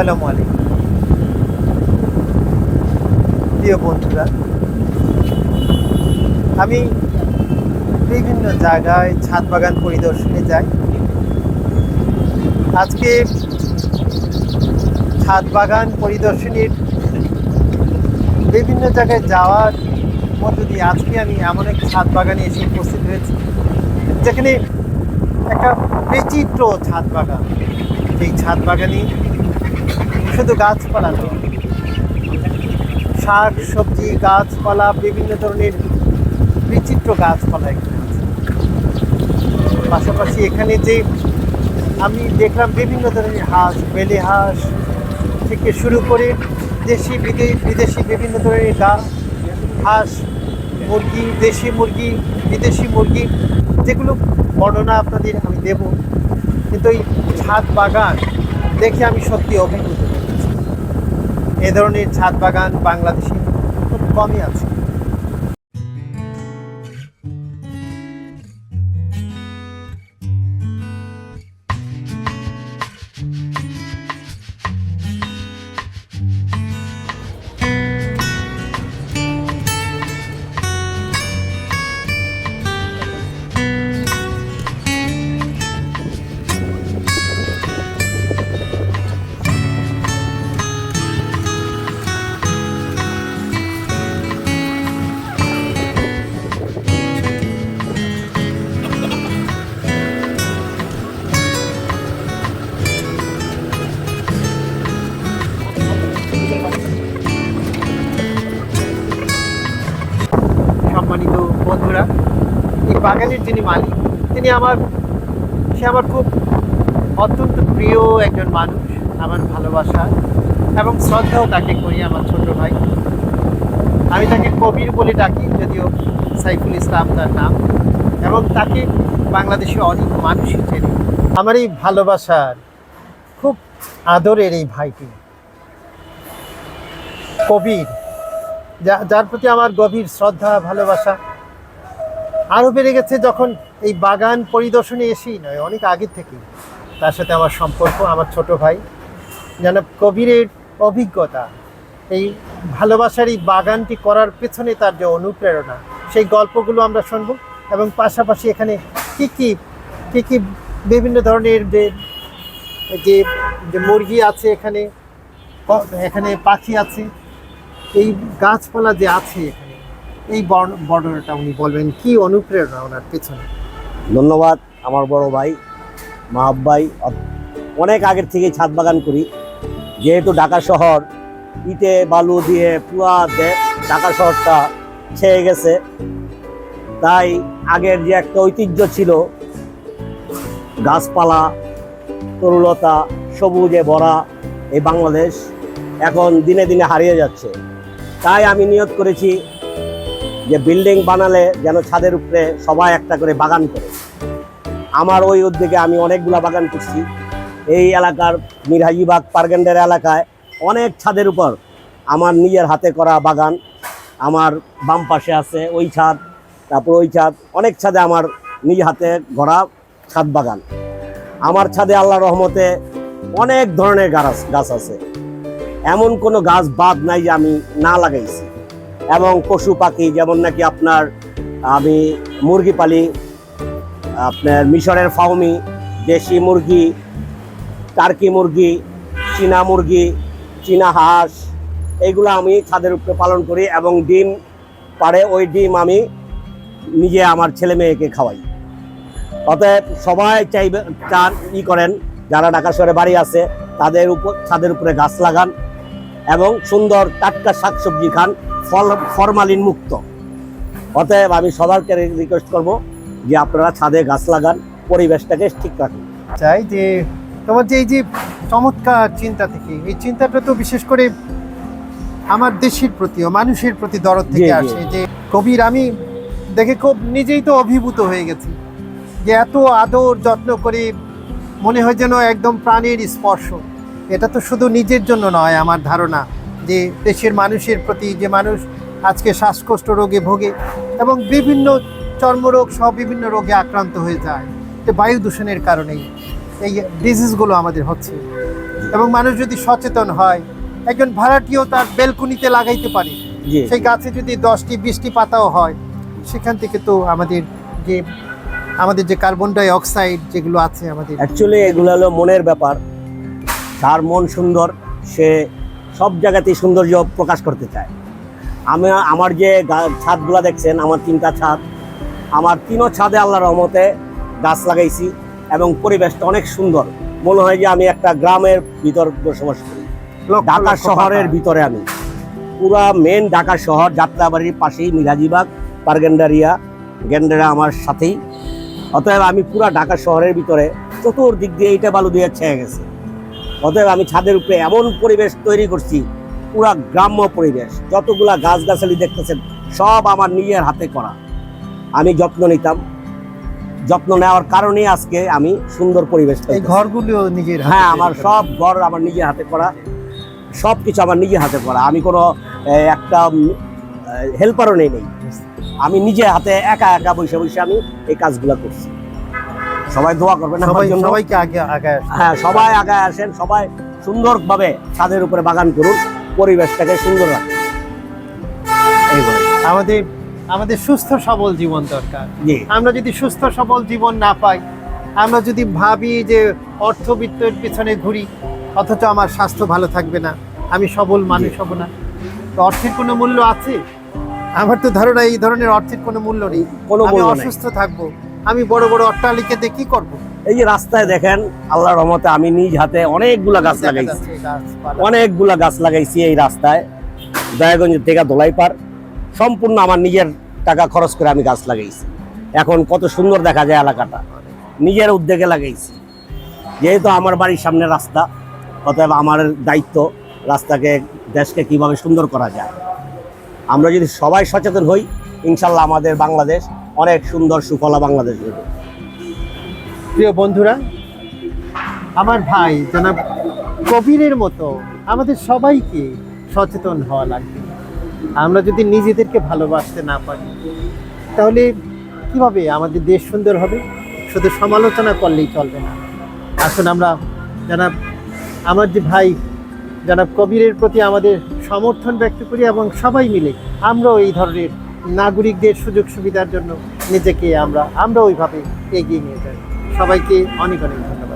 আসসালামু আলাইকুম। প্রিয় বন্ধুরা, আমি বিভিন্ন জায়গায় ছাদ বাগান পরিদর্শনে যাই। আজকে ছাদ বাগান পরিদর্শনের বিভিন্ন জায়গায় যাওয়ার মধ্য দিয়ে আজকে আমি এমন এক ছাদ বাগানে এসে উপস্থিত হয়েছি, যেখানে একটা বিচিত্র ছাদ বাগান। এই ছাদ বাগানে শুধু গাছপালা নয়, শাক, সবজি, গাছপালা, বিভিন্ন ধরনের বিচিত্র গাছপালা এখানে আছে পাশাপাশি এখানে যে আমি দেখলাম বিভিন্ন ধরনের হাঁস, বেলে হাঁস থেকে শুরু করে দেশি বিদেশি বিভিন্ন ধরনের গা, হাঁস, মুরগি, দেশি মুরগি, বিদেশি মুরগি, যেগুলো বর্ণনা আপনাদের আমি দেব কিন্তু এই ছাদ বাগান দেখে আমি সত্যি হয়েছি। এ ধরনের ছাদ বাগান বাংলাদেশে খুব কমই আছে। বাগানের যিনি মালিক, তিনি আমার, সে আমার খুব অত্যন্ত প্রিয় একজন মানুষ, আমার ভালোবাসা এবং শ্রদ্ধাও তাকে করি আমার ছোট ভাই। আমি তাকে কবির বলে ডাকি, যদিও সাইফুল ইসলাম তার নাম, এবং তাকে বাংলাদেশে অনেক মানুষই চেনে। আমার এই ভালোবাসার খুব আদরের এই ভাইটি। কবির, যা- যার প্রতি আমার গভীর শ্রদ্ধা, ভালোবাসা আরও বেড়ে গেছে যখন এই বাগান পরিদর্শনে এসেই নয়, অনেক আগের থেকেই। তার সাথে আমার সম্পর্ক, আমার ছোট ভাই। যেন কবিরের অভিজ্ঞতা, এই ভালোবাসার এই বাগানটি করার পেছনে তার যে অনুপ্রেরণা, সেই গল্পগুলো আমরা শুনব এবং পাশাপাশি এখানে কী কী কী কী বিভিন্ন ধরনের যে যে মুরগি আছে এখানে এখানে পাখি আছে, এই গাছপালা যে আছে এখানে এই বর্ণ- বর্ণনাটা উনি বলবেন, কি অনুপ্রেরণা ওনার পেছনে? ধন্যবাদ আমার বড় ভাই মাহাব ভাই অনেক আগের থেকেই ছাদ বাগান করি। যেহেতু ঢাকা শহর, ইটে বালু দিয়ে পুরা ঢাকা শহরটা ছেয়ে গেছে। তাই আগের যে একটা ঐতিহ্য ছিল, গাছপালা, তরুলতা, সবুজে ভরা এই বাংলাদেশ, এখন দিনে দিনে হারিয়ে যাচ্ছে। তাই আমি নিয়ত করেছি যে বিল্ডিং বানালে যেন ছাদের উপরে সবাই একটা করে বাগান করে। আমার ওই উদ্যোগে আমি অনেকগুলো বাগান করছি। এই এলাকার মিরহাজিবাগ পারগেন্ডের এলাকায় অনেক ছাদের উপর আমার নিজের হাতে করা বাগান, আমার বাম পাশে আছে ওই ছাদ, তারপর ওই ছাদ, অনেক ছাদে আমার নিজ হাতে গড়া ছাদ বাগান। আমার ছাদে আল্লাহ রহমতে অনেক ধরনের গাছ গাছ আছে। এমন কোনো গাছ বাদ নাই যে আমি না লাগাইছি। এবং পশু পাখি, যেমন নাকি আপনার, আমি মুরগি পালি, আপনার মিশরের ফাউমি, দেশি মুরগি, টার্কি মুরগি, চীনা মুরগি, চীনা হাঁস, এইগুলো আমি ছাদের উপরে পালন করি এবং ডিম পারে ওই ডিম আমি নিজে আমার ছেলে মেয়েকে খাওয়াই। অতএব সবাই চাইবে, চান ই করেন, যারা ঢাকা শহরে বাড়ি আছে, তাদের উপর, ছাদের উপরে গাছ লাগান। এবং সুন্দর টাটকা শাকসবজি খান ফল ফরমালিন মুক্ত। অতএব আমি সবাইকে রিকোয়েস্ট করব যে আপনারা ছাদে গাছ লাগান পরিবেশটাকে ঠিক রাখুন। চাই যে তোমার যে এই যে চমৎকার চিন্তা থেকে এই চিন্তাটা তো বিশেষ করে আমার দেশের প্রতি ও মানুষের প্রতি দরদ থেকে। আসে যে কবির আমি দেখে খুব নিজেই তো অভিভূত হয়ে গেছি যে এত আদর যত্ন করে মনে হয় যেন একদম প্রাণের স্পর্শ। এটা তো শুধু নিজের জন্য নয় আমার ধারণা যে দেশের মানুষের প্রতি যে মানুষ আজকে শ্বাসকষ্ট রোগে ভোগে এবং বিভিন্ন চর্মরোগ সহ বিভিন্ন রোগে আক্রান্ত হয়ে যায় তো বায়ু দূষণের কারণেই এই ডিজিজগুলো আমাদের হচ্ছে। এবং মানুষ যদি সচেতন হয় একজন ভাড়াটিও তার বেলকুনিতে লাগাইতে পারে। সেই গাছে যদি দশটি বিশটি পাতাও হয় সেখান থেকে তো আমাদের যে আমাদের যে কার্বন ডাই অক্সাইড যেগুলো আছে আমাদের অ্যাকচুয়ালি এগুলো হলো মনের ব্যাপার। যার মন সুন্দর সে সব জায়গাতেই সৌন্দর্য প্রকাশ করতে চায়। আমি আমার যে ছাদগুলো দেখছেন আমার তিনটা ছাদ আমার তিনও ছাদে আল্লাহ রহমতে গাছ লাগাইছি এবং পরিবেশটা অনেক সুন্দর। মনে হয় যে আমি একটা গ্রামের ভিতর বসবাস করি। ঢাকা শহরের ভিতরে আমি। পুরা মেন ঢাকা শহর যাত্রাবাড়ির পাশেই মিরাজিবাগ পারগেন্ডারিয়া গেন্ডারা আমার সাথেই। অতএব আমি পুরা ঢাকা শহরের ভিতরে চতুর্দিক দিয়ে এইটা বালু দিয়ে ছেয়ে গেছে। অতএব আমি ছাদের উপরে এমন পরিবেশ তৈরি করছি পুরা গ্রাম্য পরিবেশ যতগুলা গাছগাছালি দেখতেছেন সব আমার নিজের হাতে করা। আমি যত্ন নিতাম। যত্ন নেওয়ার কারণেই আজকে আমি সুন্দর পরিবেশ। ঘরগুলো নিজের হ্যাঁ আমার সব ঘর আমার নিজের হাতে করা। সব কিছু আমার নিজের হাতে করা। আমি কোনো একটা হেল্পারও নেই নেই। আমি নিজে হাতে একা একা বসে বসে আমি এই কাজগুলো করছি। সবাই দোয়া করবেন সবাই সবাইকে আগে আগে হ্যাঁ সবাই আগে আসেন সবাই সুন্দরভাবে ছাদের উপরে বাগান করুন পরিবেশটাকে সুন্দর রাখুন। আমাদের আমাদের সুস্থ সবল জীবন দরকার। আমরা যদি সুস্থ সবল জীবন না পাই আমরা যদি ভাবি যে অর্থবিত্তের পিছনে ঘুরি অথচ আমার স্বাস্থ্য ভালো থাকবে না আমি সবল মানুষ হব না। তো অর্থের কোনো মূল্য আছে? আমার তো ধারণা এই ধরনের অর্থের কোনো মূল্য নেই। কোনো আমি মূল্য নেই। অসুস্থ থাকব। আমি বড় বড় অট্টালিকাতে কি করব? এই যে রাস্তায় দেখেন আল্লাহর রহমতে আমি নিজ হাতে অনেকগুলা গাছ লাগাইছি। অনেকগুলা গাছ লাগাইছি এই রাস্তায়। দয়াগঞ্জ থেকে দোলাই পার সম্পূর্ণ আমার নিজের টাকা খরচ করে আমি গাছ লাগাইছি। এখন কত সুন্দর দেখা যায় এলাকাটা। নিজের উদ্যোগে লাগাইছি। যেহেতু আমার বাড়ির সামনে রাস্তা অতএব আমার দায়িত্ব রাস্তাকে দেশকে কীভাবে সুন্দর করা যায়। আমরা যদি সবাই সচেতন হই ইনশাল্লাহ আমাদের বাংলাদেশ অনেক সুন্দর সুফলা বাংলাদেশ দেবে প্রিয় বন্ধুরা, আমার ভাই জনাব কবিরের মতো আমাদের সবাইকে সচেতন হওয়া লাগবে। আমরা যদি নিজেদেরকে ভালোবাসতে না পারি, তাহলে কীভাবে আমাদের দেশ সুন্দর হবে? শুধু সমালোচনা করলেই চলবে না। আসুন আমরা জনাব, আমার যে ভাই জনাব কবিরের প্রতি আমাদের সমর্থন ব্যক্ত করি এবং সবাই মিলে আমরাও এই ধরনের নাগরিকদের সুযোগ সুবিধার জন্য নিজেকে আমরা আমরা ওইভাবে এগিয়ে নিয়ে যাই। সবাইকে অনেক অনেক ধন্যবাদ।